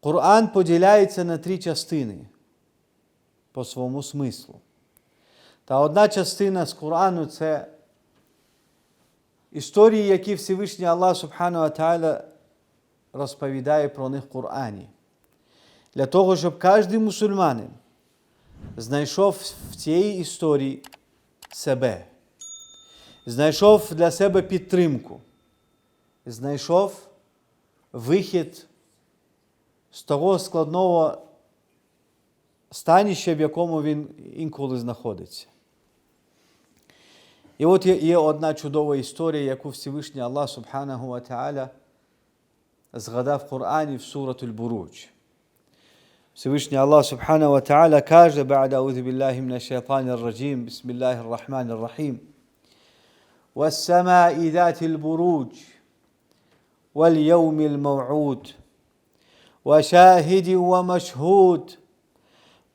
Коран поділяється на три частини по своєму смислу. Та одна частина з Корану це історії, які Всевишній Аллах Субхану Тааля розповідає про них в Корані. Для того, щоб кожен мусульманин знайшов в цій історії себе, знайшов для себе підтримку, знайшов вихід з того складного станіща, в якому він інколи знаходиться. І от є, є одна чудова історія, яку Всевишній Аллах Субханаху Ва Тааля згадав в Корані в сурату Буруч. Всевишній Аллах Субханаху Ва Тааля каже, بعد أعوذ بالله من الشيطان الرجيم بسم الله الرحمن الرحيم والسماء ذات البروج واليوم الموعود وشاهد ومشهود.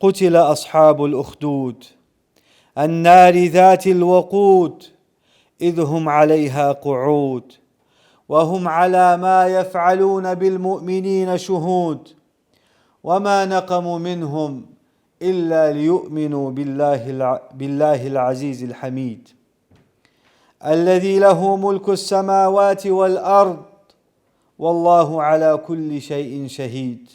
قتل أصحاب الأخدود. النار ذات الوقود. إذ هم عليها قعود. وهم على ما يفعلون بالمؤمنين شهود. وما نقموا منهم إلا ليؤمنوا بالله. بالله العزيز الحميد. الذي له ملك السماوات والأرض. والله على كل شيء شهيد.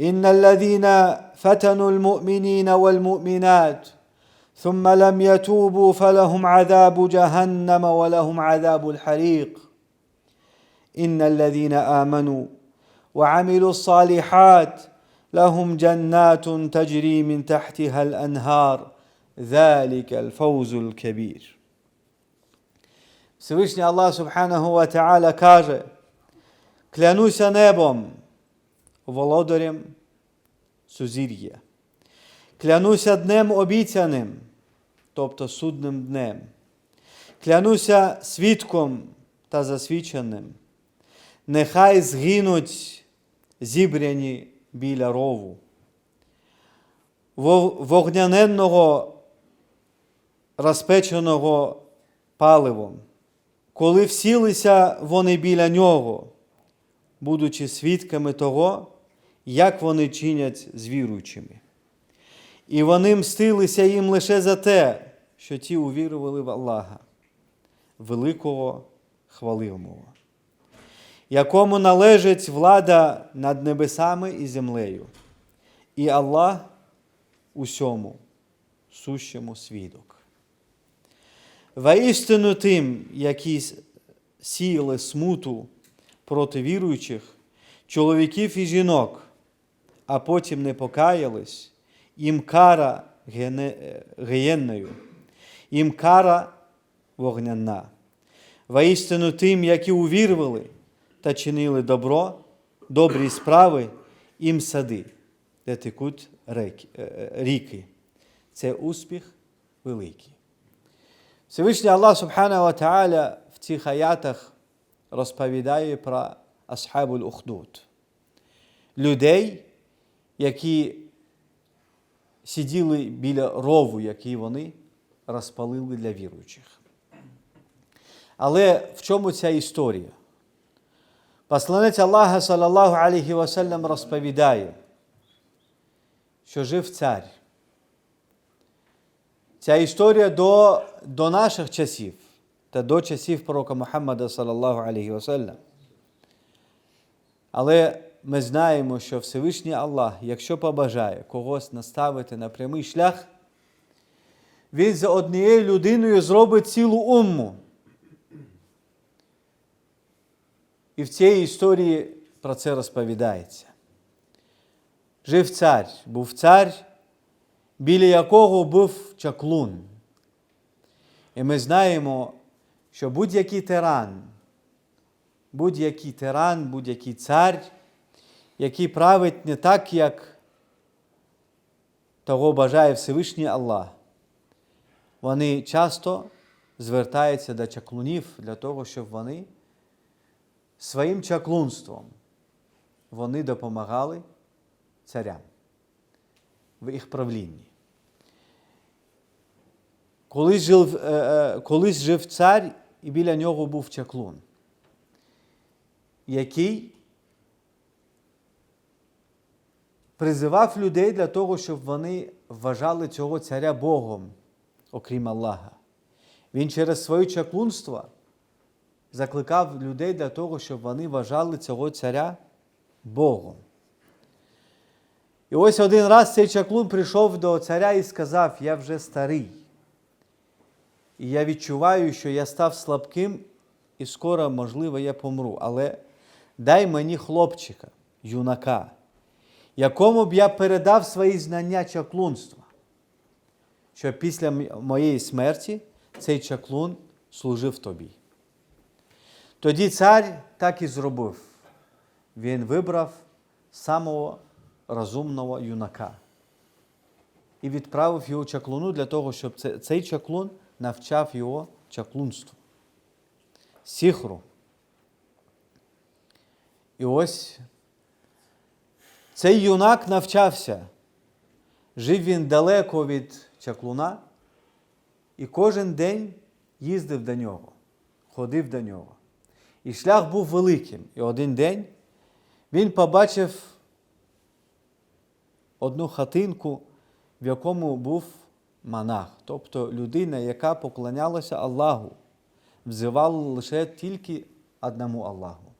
إن الذين فتنوا المؤمنين والمؤمنات ثم لم يتوبوا فلهم عذاب جهنم ولهم عذاب الحريق. إن الذين آمنوا وعملوا الصالحات لهم جنات تجري من تحتها الأنهار. ذلك الفوز الكبير. Всевишній Аллах Субханаху Ва каже, клянуся небом, володарем сузір'я. Клянуся днем обіцяним, тобто судним днем. Клянуся свідком та засвідченим. Нехай згинуть зібрані біля рову. Вогняненного розпеченого паливом коли всілися вони біля нього, будучи свідками того, як вони чинять з віруючими. І вони мстилися їм лише за те, що ті увірували в Аллаха, великого хвалимого, якому належить влада над небесами і землею, і Аллах усьому сущому свідок. Воістину тим, які сіяли смуту проти віруючих, чоловіків і жінок, а потім не покаялись, їм кара гієнною, їм кара вогняна. Воістину тим, які увірвали та чинили добро, добрі справи, їм сади, де текуть ріки. Це успіх великий. Всевишній Аллах Субхану Ва Тааля в цих аятах розповідає про Асхабуль Ухдуд. Людей, які сиділи біля рову, який вони розпалили для віруючих. Але в чому ця історія? Посланець Аллаха, салаллаху алейхі ваsallam, розповідає, що жив цар. Ця історія до до наших часів та до часів пророка Мухаммада, салаллаху алейхі ваsallam. Але ми знаємо, що Всевишній Аллах, якщо побажає когось наставити на прямий шлях, Він за однією людиною зробить цілу умму. І в цій історії про це розповідається. Жив цар, був цар, біля якого був чаклун. І ми знаємо, що будь-який тиран, будь-який тиран, будь-який цар, який править не так, як того бажає Всевишній Аллах, вони часто звертаються до чаклунів для того, щоб вони своїм чаклунством вони допомагали царям в їх правлінні. Колись жив, колись жив цар, і біля нього був чаклун, який призивав людей для того, щоб вони вважали цього царя Богом, окрім Аллаха. Він через своє чаклунство закликав людей для того, щоб вони вважали цього царя Богом. І ось один раз цей чаклун прийшов до царя і сказав: Я вже старий. І я відчуваю, що я став слабким, і скоро, можливо, я помру. Але дай мені хлопчика, юнака, якому б я передав свої знання чаклунства, щоб після моєї смерті цей чаклун служив тобі. Тоді цар так і зробив. Він вибрав самого розумного юнака і відправив його чаклуну для того, щоб цей чаклун навчав його чаклунству, сіхру. І ось цей юнак навчався. Жив він далеко від чаклуна, і кожен день їздив до нього, ходив до нього. І шлях був великим. І один день він побачив одну хатинку, в якому був монах, тобто людина, яка поклонялася Аллаху, взивала лише тільки одному Аллаху.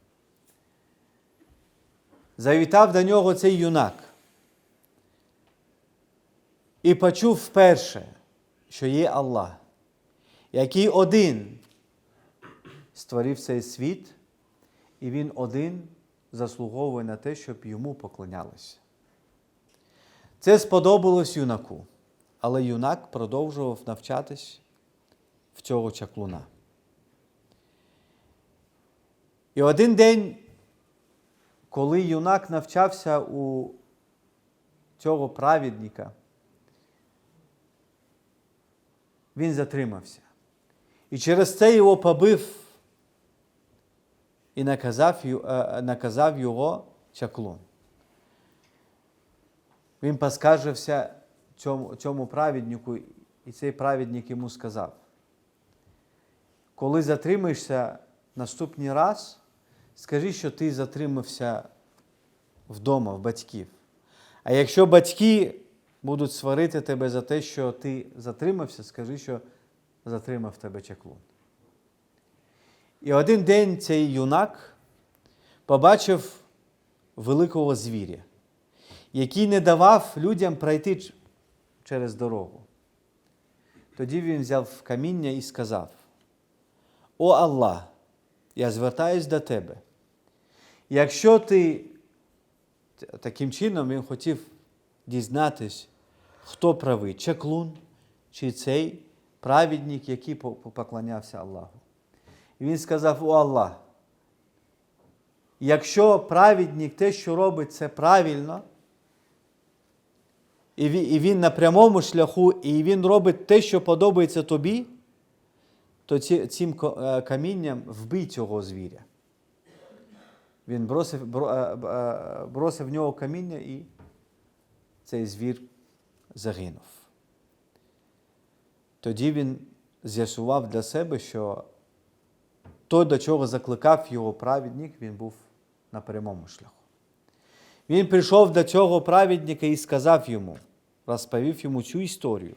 Завітав до нього цей юнак і почув вперше, що є Аллах, який один створив цей світ, і він один заслуговує на те, щоб йому поклонялися. Це сподобалось юнаку, але юнак продовжував навчатись в цього чаклуна. І один день, коли юнак навчався у цього праведника, він затримався. І через це його побив і наказав, наказав його чаклун. Він поскаржився цьому, цьому праведнику, і цей праведник йому сказав: коли затримаєшся наступний раз, скажи, що ти затримався вдома, в батьків. А якщо батьки будуть сварити тебе за те, що ти затримався, скажи, що затримав тебе чаклун. І один день цей юнак побачив великого звіря, який не давав людям пройти через дорогу. Тоді він взяв каміння і сказав: О Аллах, я звертаюсь до тебе. Якщо ти таким чином він хотів дізнатись, хто правий, чаклун чи цей праведник, який поклонявся Аллаху. І він сказав: О Аллах, якщо праведник те, що робить, це правильно, і він на прямому шляху, і він робить те, що подобається тобі, то цим камінням вбий цього звіря. Він бросив, бросив в нього каміння і цей звір загинув. Тоді він з'ясував для себе, що той, до чого закликав його праведник, він був на прямому шляху. Він прийшов до цього праведника і сказав йому, розповів йому цю історію.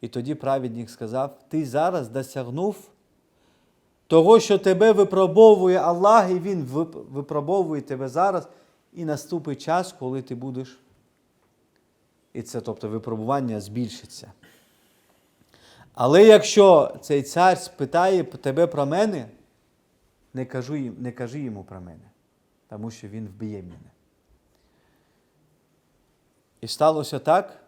І тоді праведник сказав: Ти зараз досягнув того, що тебе випробовує Аллах, і Він випробовує тебе зараз, і наступить час, коли ти будеш. І це, тобто, випробування збільшиться. Але якщо цей цар спитає тебе про мене, не кажи, не кажи йому про мене, тому що він вб'є мене. І сталося так,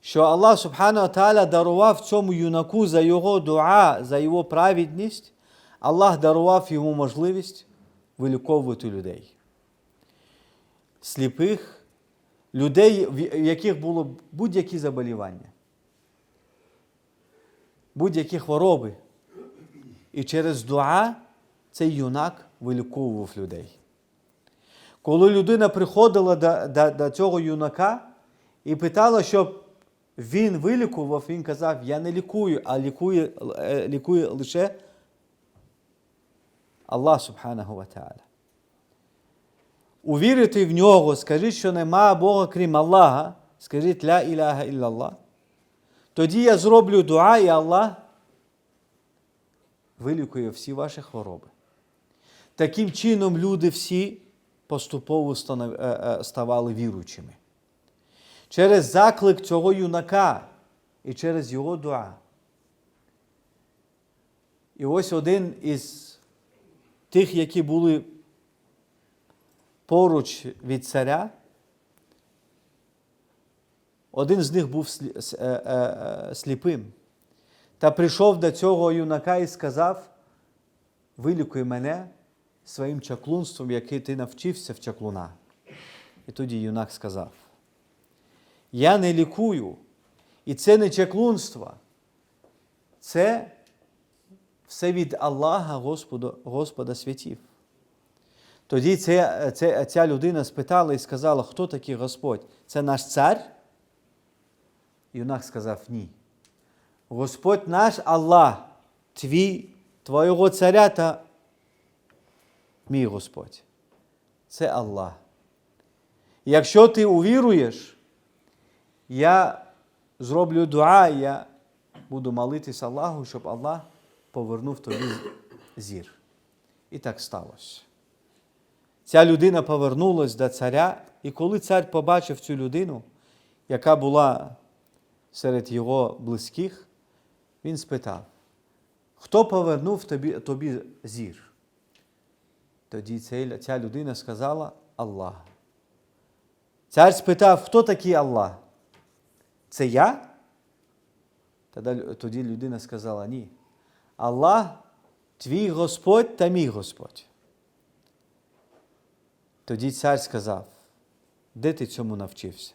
що Аллах Субхану Тааля дарував цьому юнаку за його дуа, за його праведність, Аллах дарував йому можливість виліковувати людей. Сліпих, людей, в яких було будь-які заболівання, будь-які хвороби. І через дуа цей юнак виліковував людей. Коли людина приходила до, до, до цього юнака і питала, щоб він вилікував, він казав, я не лікую, а лікує, лікує лише Аллах Субханаху Ва Та'аля. увірити в нього, скажіть, що нема Бога крім Аллаха, скажіть ля іляха ілlallah, тоді я зроблю дуа, і Аллах вилікує всі ваші хвороби. Таким чином, люди всі поступово е, е, ставали віруючими. Через заклик цього юнака і через його дуа. І ось один із тих, які були поруч від царя, один з них був е, сліпим. Та прийшов до цього юнака і сказав: вилікуй мене своїм чаклунством, який ти навчився в чаклуна. І тоді юнак сказав: Я не лікую, і це не чаклунство, це все від Аллаха Господа, Господа святів. Тоді ця, ця, ця людина спитала і сказала, хто такий Господь? Це наш цар? Юнак сказав ні. Господь наш Аллах, твій, твого царя та мій Господь. Це Аллах. Якщо ти увіруєш, я зроблю дуа, я буду молитись Аллаху, щоб Аллах повернув тобі зір. І так сталося. Ця людина повернулась до царя, і коли цар побачив цю людину, яка була серед його близьких, він спитав, хто повернув тобі, тобі зір? Тоді ця, людина сказала Аллах. Цар спитав, хто такий Аллах? Це я? Тоді людина сказала ні. Аллах твій Господь та мій Господь. Тоді цар сказав, де ти цьому навчився?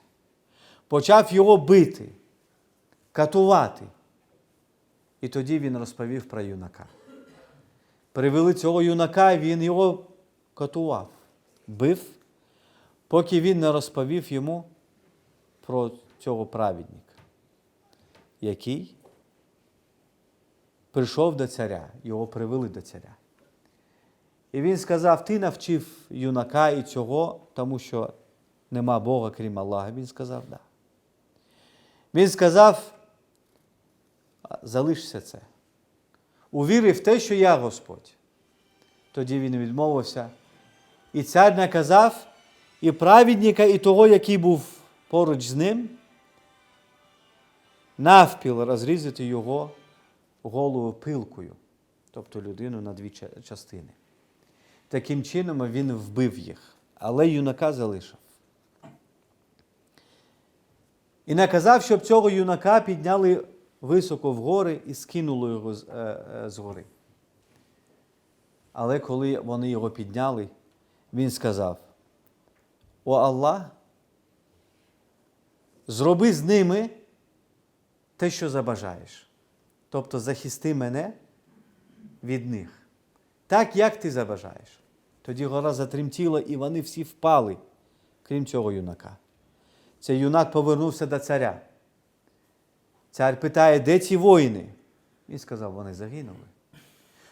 Почав його бити, катувати. І тоді він розповів про юнака. Привели цього юнака, він його катував, бив, поки він не розповів йому про цього праведника, який прийшов до царя, його привели до царя. І він сказав: Ти навчив юнака і цього, тому що нема Бога, крім Аллаха. Він сказав, да. Він сказав, залишся це. Увірив в те, що я Господь. Тоді він відмовився. І цар наказав і праведника, і того, який був поруч з ним, навпіл розрізати його голову пилкою, тобто людину на дві частини. Таким чином він вбив їх, але юнака залишив. І наказав, щоб цього юнака підняли високо в гори і скинули його з, е, е, з гори. Але коли вони його підняли, він сказав: О Аллах, зроби з ними те, що забажаєш. Тобто захисти мене від них, так як ти забажаєш. Тоді гора затремтіла, і вони всі впали, крім цього юнака. Цей юнак повернувся до царя. Цар питає, де ці воїни? Він сказав, вони загинули.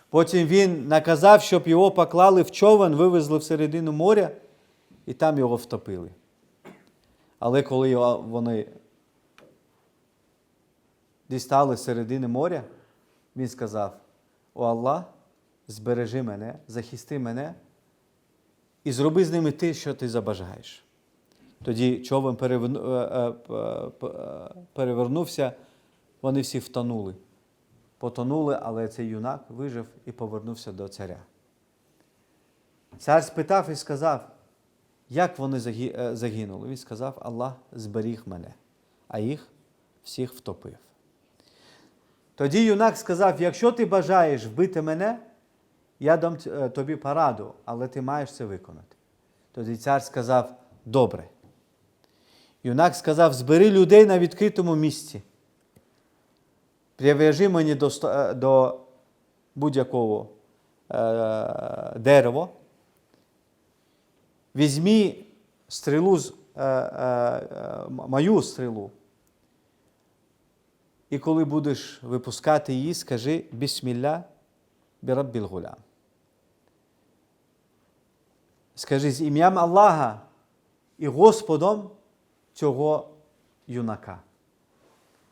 Потім він наказав, щоб його поклали в човен, вивезли в середину моря, і там його втопили. Але коли вони дістали середини моря, він сказав: О Аллах, збережи мене, захисти мене і зроби з ними те, що ти забажаєш. Тоді човен е, е, п- перевернувся, вони всі втонули. Потонули, але цей юнак вижив і повернувся до царя. Цар спитав і сказав, як вони е, загинули. Він сказав, Аллах зберіг мене, а їх всіх втопив. Тоді юнак сказав: якщо ти бажаєш вбити мене, я дам е, тобі пораду, але ти маєш це виконати. Тоді цар сказав: добре. Юнак сказав: збери людей на відкритому місці. Прив'яжи мені до, е, до будь-якого е, дерева. Візьмі стрілу, з- е, е, мою стрілу. І коли будеш випускати її, скажи Бісмілля біраббіл гулям. скажи з ім'ям Аллаха і Господом цього юнака.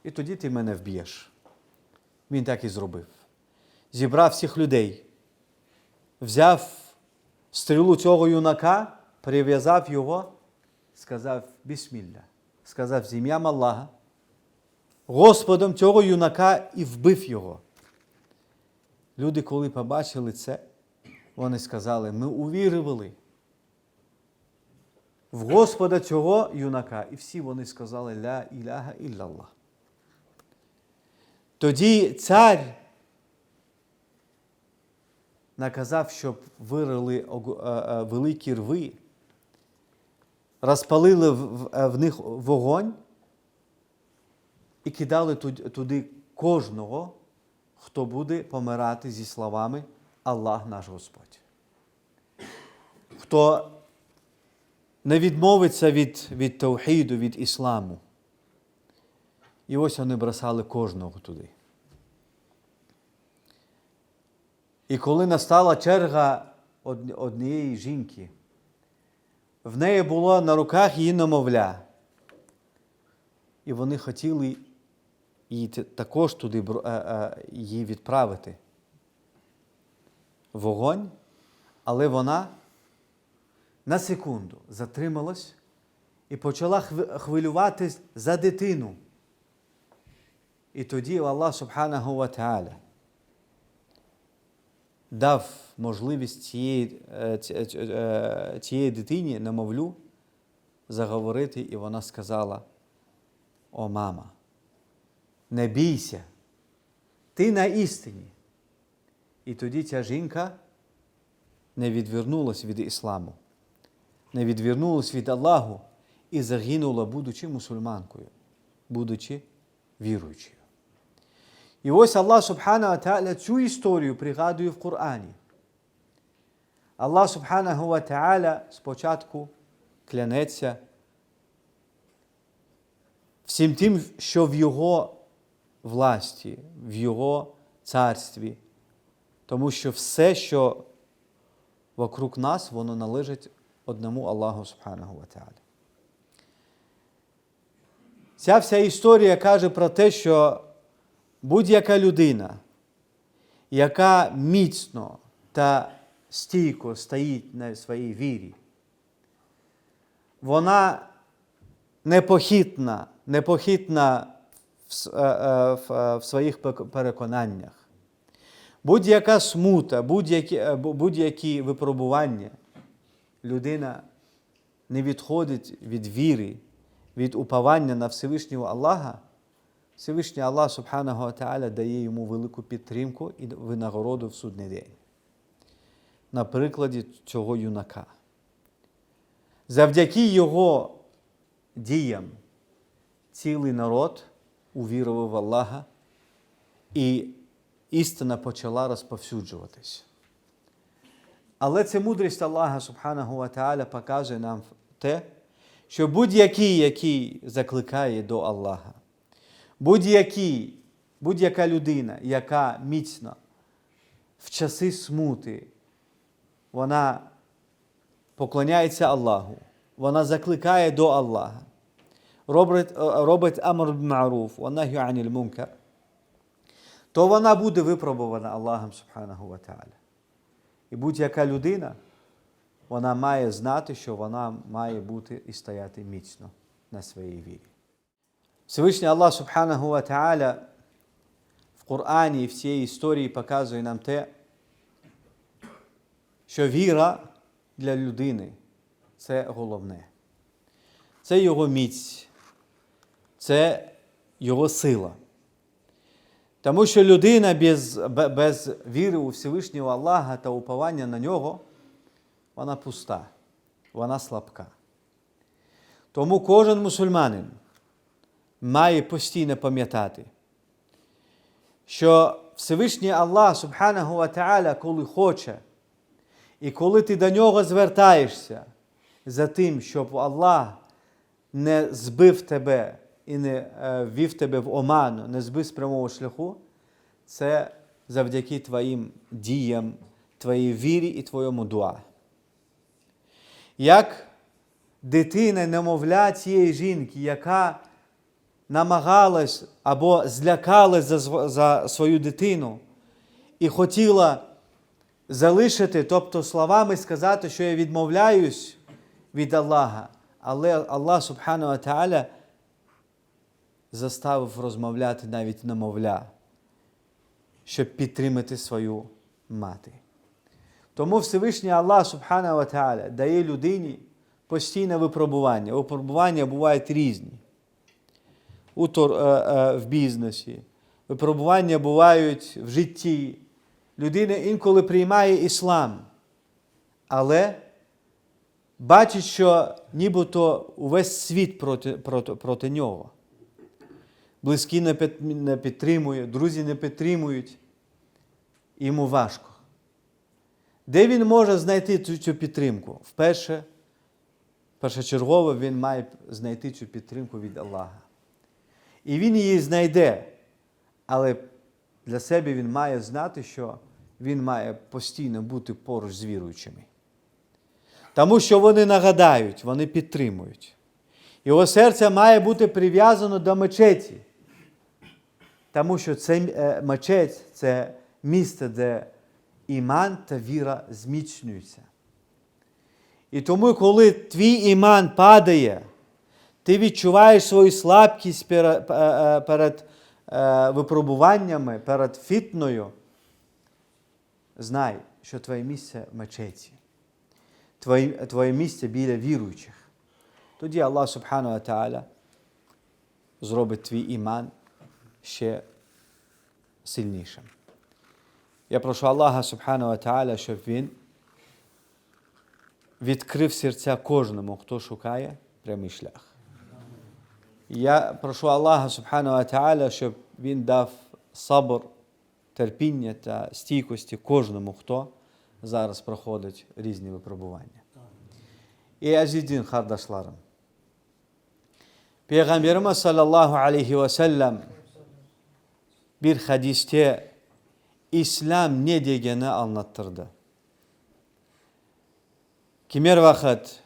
І тоді ти мене вб'єш. Він так і зробив. Зібрав всіх людей, взяв стрілу цього юнака, прив'язав його, сказав Бісмілля, сказав з ім'ям Аллаха, Господом цього юнака і вбив його. Люди, коли побачили це, вони сказали, ми увірували в Господа цього юнака. І всі вони сказали Ля іляха іллаллах. Тоді цар наказав, щоб вирили е, е, великі рви, розпалили е, в них вогонь і кидали туди, кожного, хто буде помирати зі словами Аллах наш Господь. Хто не відмовиться від, від таухіду, від ісламу. І ось вони бросали кожного туди. І коли настала черга однієї жінки, в неї було на руках її немовля. І вони хотіли її також туди е, е, її відправити. Вогонь, але вона на секунду затрималась і почала хви- хвилюватись за дитину. І тоді Аллах Субханаху ва дав можливість цієї, е, ці- е, цієї дитині, немовлю, заговорити, і вона сказала: О, мама, не бійся, ти на істині. І тоді ця жінка не відвернулась від ісламу, не відвернулась від Аллаху і загинула, будучи мусульманкою, будучи віруючою. І ось Аллах Субхану Тааля цю історію пригадує в Корані. Аллах Субханаху ва Тааля спочатку клянеться всім тим, що в Його власті, в Його царстві. Тому що все, що вокруг нас, воно належить одному Аллаху Субханаху ва Тааля. Ця вся історія каже про те, що будь-яка людина, яка міцно та стійко стоїть на своїй вірі, вона непохитна, непохитна в, е, е, в, е, в своїх переконаннях. Будь-яка смута, будь-які, будь-які випробування, людина не відходить від віри, від уповання на Всевишнього Аллаха, Всевишній Аллах Субханаху ва Тааля дає йому велику підтримку і винагороду в судний день. На прикладі цього юнака. Завдяки його діям цілий народ увірував в Аллаха, і істина почала розповсюджуватись. Але це мудрість Аллаха Субханаху ва Тааля показує нам те, що будь-який, який закликає до Аллаха, будь-який, будь-яка людина, яка міцно в часи смути, вона поклоняється Аллаху, вона закликає до Аллаха, робить, робить амр маруф, вона аніль мункар, то вона буде випробувана Аллахом Субханаху ва. І будь-яка людина, вона має знати, що вона має бути і стояти міцно на своїй вірі. Всевишній Аллах Субханаху ва в Корані і в цій історії показує нам те, що віра для людини це головне. Це його міць, це його сила. Тому що людина без, без віри у Всевишнього Аллаха та уповання на нього, вона пуста, вона слабка. Тому кожен мусульманин має постійно пам'ятати, що Всевишній Аллах Субханаху ва коли хоче, і коли ти до нього звертаєшся за тим, щоб Аллах не збив тебе і не е, ввів тебе в оману, не збив з прямого шляху, це завдяки твоїм діям, твоїй вірі і твоєму дуа. як дитина, немовля цієї жінки, яка намагалась або злякалась за, за свою дитину і хотіла залишити, тобто словами сказати, що я відмовляюсь від Аллаха. Але Аллах Субхану Тааля заставив розмовляти навіть немовля, щоб підтримати свою мати. Тому Всевишній Аллах Субхану Тааля дає людині постійне випробування. Випробування бувають різні. У е, е, в бізнесі, випробування бувають в житті. Людина інколи приймає іслам, але бачить, що нібито увесь світ проти, проти, проти нього. Близькі не під- не підтримують, друзі не підтримують. Йому важко. Де він може знайти цю, цю підтримку? Вперше, першочергово він має знайти цю підтримку від Аллаха. І він її знайде. Але для себе він має знати, що він має постійно бути поруч з віруючими. Тому що вони нагадають, вони підтримують. Його серце має бути прив'язано до мечеті. Тому що це е, мечеть це місце, де іман та віра зміцнюються. І тому, коли твій іман падає, ти відчуваєш свою слабкість перед, е, е, перед е, випробуваннями, перед фітною, знай, що твоє місце в мечеті, твоє, твоє місце біля віруючих. Тоді Аллах Субхану Тааля зробить твій іман ще сильнішим. Я прошу Аллаха Субхану Ва Тааля, щоб Він відкрив серця кожному, хто шукає прямий шлях. Я прошу Аллаха Субхану Ва Тааля, щоб Він дав сабр, терпіння та стійкості кожному, хто зараз проходить різні випробування. І хардашларım. Peygamberimiz sallallahu aleyhi ve sellem bir hadiste İslam ne degeni anlattırdı. Kimer vakit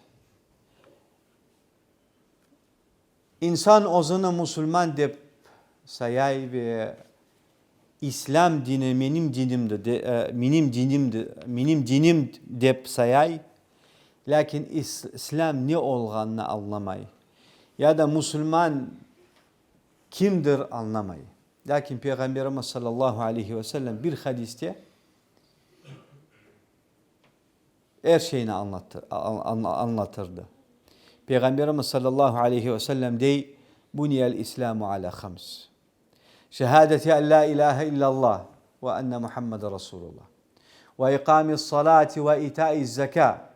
inson o'zini musulmon deb sayay ve islom dini mening dinimdir de, e, mening dinimdir dinim deb sayay. Lakin is, islom ne bo'lganini anglamay yoda musulmon kimdir anlamay. Lakin payg'ambarimiz sollallohu alayhi vasallam bir hadisda her şeyini anlatır, anlatırdı. Peygamberimiz sallallahu aleyhi ve sellem dey, Buniyel İslamu ala hams. Şehadeti en la ilahe illallah ve enne Muhammed Resulullah. Ve ikamis salati ve itaiz zeka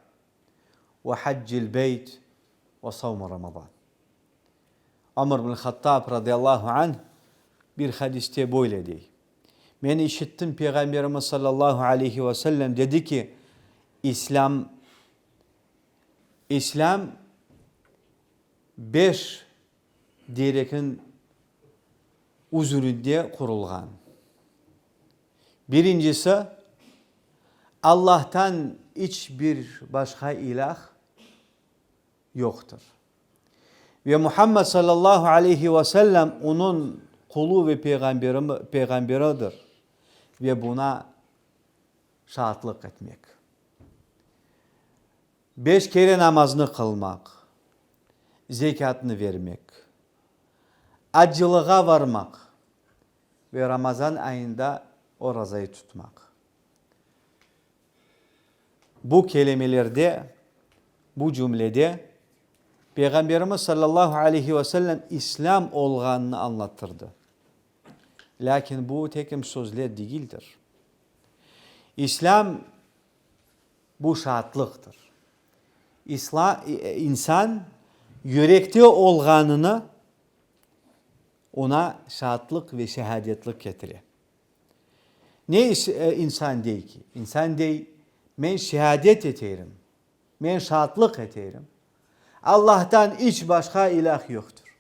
ve haccil beyt ve savmu Ramazan. Ömer bin Hattab radıyallahu anh bir hadiste böyle değil. Ben işittim Peygamberimiz sallallahu aleyhi ve sellem dedi ki İslam İslam beş direkin üzerinde kurulgan. Birincisi Allah'tan hiçbir başka ilah yoktur. Ve Muhammed sallallahu aleyhi ve sellem onun kulu ve peygamberi, peygamberidir. Ve buna şahitlik etmek. Beş kere namazını kılmak, zekatını vermek, acılığa varmak ve Ramazan ayında o razayı tutmak. Bu kelimelerde, bu cümlede Peygamberimiz sallallahu aleyhi ve sellem İslam olganını anlattırdı. Lakin bu tekim sözler değildir. İslam bu şartlıktır. İslam, insan yürekte olganını ona şahitlik ve şehadetlik getirir. Ne is- e, insan değil ki? İnsan değil, ben şehadet ederim. Ben şahitlik ederim. Allah'tan hiç başka ilah yoktur.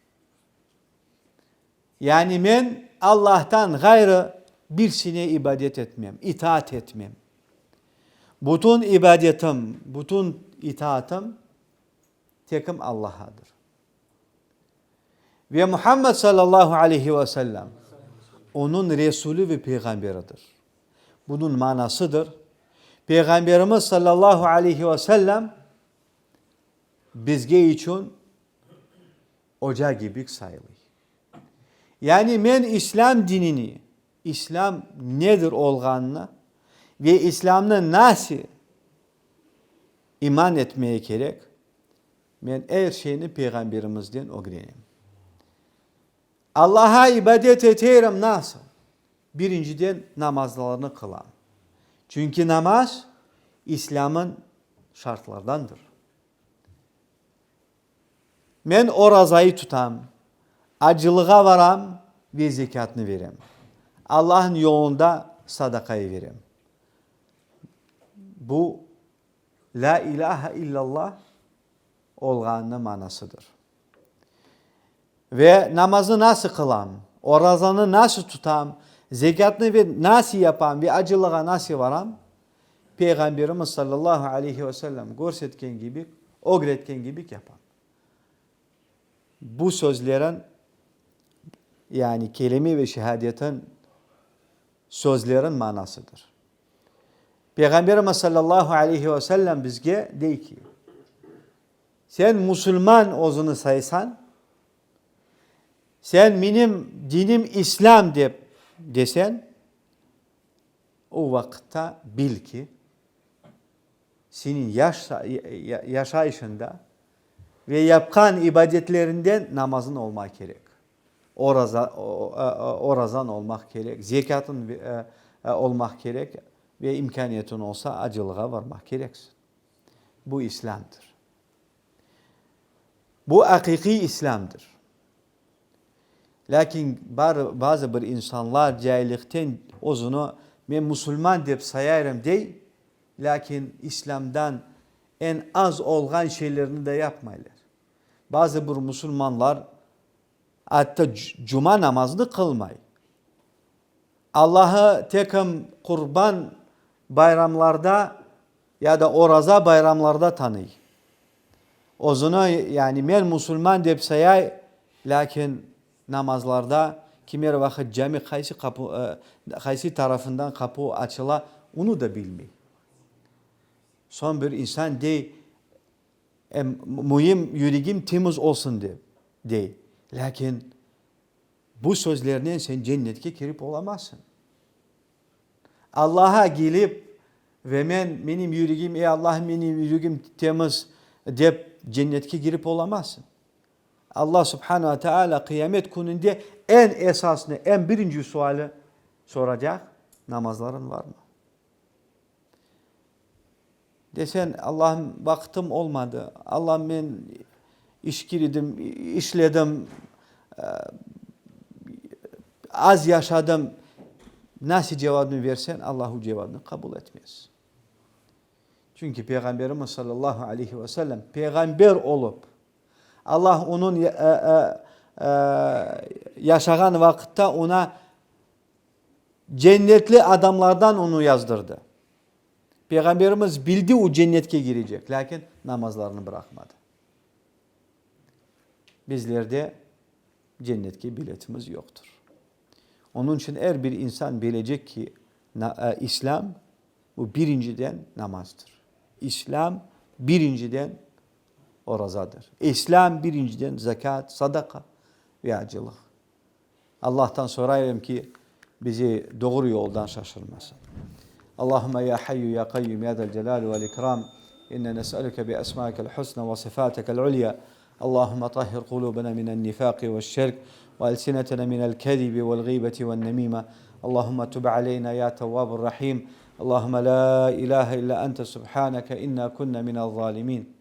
Yani ben Allah'tan gayrı birisine ibadet etmem, itaat etmem. Bütün ibadetim, bütün itaatım tekim Allah'adır. Ve Muhammed sallallahu aleyhi ve sellem onun Resulü ve peygamberidir. Bunun manasıdır. Peygamberimiz sallallahu aleyhi ve sellem bizge için ocağı gibi sayılır. Yani men İslam dinini, İslam nedir olganını ve İslam'ı nasıl iman etmeye gerek? Men her şeyini peygamberimizden öğrenim. Allah'a ibadet ederim nasıl? Birinciden namazlarını kılan. Çünkü namaz İslam'ın şartlardandır. Men o razayı tutam, acılığa varam ve zekatını verem. Allah'ın yolunda sadakayı verem. Bu La ilahe illallah olganının manasıdır. Ve namazı nasıl kılam, orazanı nasıl tutam, zekatını ve nasıl yapam ve acılığa nasıl varam? Peygamberimiz sallallahu aleyhi ve sellem görsetken gibi, öğretken gibi yapam. Bu sözlerin yani kelime ve şehadetin sözlerin manasıdır. Peygamberimiz sallallahu aleyhi ve sellem bizge dey ki sen Müslüman olduğunu saysan sen benim dinim İslam de, desen o vakitte bil ki senin yaşa, yaşayışında ve yapkan ibadetlerinden namazın olmak gerek. Oraza, orazan olmak gerek. Zekatın e, e, olmak gerek. Ve imkaniyetin olsa acılığa varmak gereksin. Bu İslam'dır. Bu hakiki İslam'dır. Lakin bazı bir insanlar cahillikten ozunu ben Müslüman deyip sayarım değil. Lakin İslam'dan en az olgan şeylerini de yapmaylar. Bazı bir Müslümanlar hatta cuma namazını kılmay. Allah'ı tekim kurban bayramlarda ya da oraza bayramlarda tanıy o'zini ya'ni men musulmon deb sayay lakin namozlarda kimlar vaqt jami qaysi qapı, e, qaysi tarafidan qapı ochila uni da bilmay son bir inson dey e, muhim yuragim temiz bo'lsin deb dey lakin bu so'zlardan sen jannatga kirib olamazsın. Allah'a gelip ve men benim yüreğim ey Allah benim yüreğim temiz deyip cennetke girip olamazsın. Allah subhanahu teala kıyamet gününde en esasını, en birinci suali soracak. Namazların var mı? Desen Allah'ım vaktim olmadı. Allah'ım ben iş girdim, işledim, az yaşadım. Nasıl cevabını versen Allahu cevabını kabul etmez. Çünkü Peygamberimiz sallallahu aleyhi ve sellem peygamber olup Allah onun e, e, e, yaşayan vakitte ona cennetli adamlardan onu yazdırdı. Peygamberimiz bildi o cennetke girecek. Lakin namazlarını bırakmadı. Bizlerde cennetke biletimiz yoktur. Onun için her bir insan bilecek ki e, İslam bu birinciden namazdır. İslam birinciden orazadır. İslam birinciden zekat, sadaka ve acılık. Allah'tan sorayım ki bizi doğru yoldan şaşırmasın. Allahümme ya hayyu ya kayyum ya del celal vel ikram inne nes'aluke bi esmaikel husna ve sifatekel ulya اللهم طهر قلوبنا من النفاق والشرك والسنتنا من الكذب والغيبه والنميمه اللهم تب علينا يا تواب الرحيم Allahümme la ilahe illa ente subhaneke inna kunna minel zalimin.